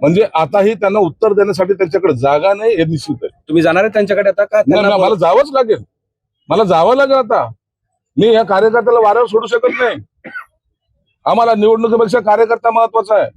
म्हणजे आताही त्यांना उत्तर देण्यासाठी त्यांच्याकडे जागा नाही हे निश्चित आहे. तुम्ही जाणार आहे त्यांच्याकडे आता का? नाही, त्यांना नाही, मला जावंच लागेल. मला जावं लागेल आता. मी या कार्यकर्त्याला वाऱ्यावर सोडू शकत नाही. आम्हाला निवडणुकीपेक्षा कार्यकर्ता महत्त्वाचा आहे.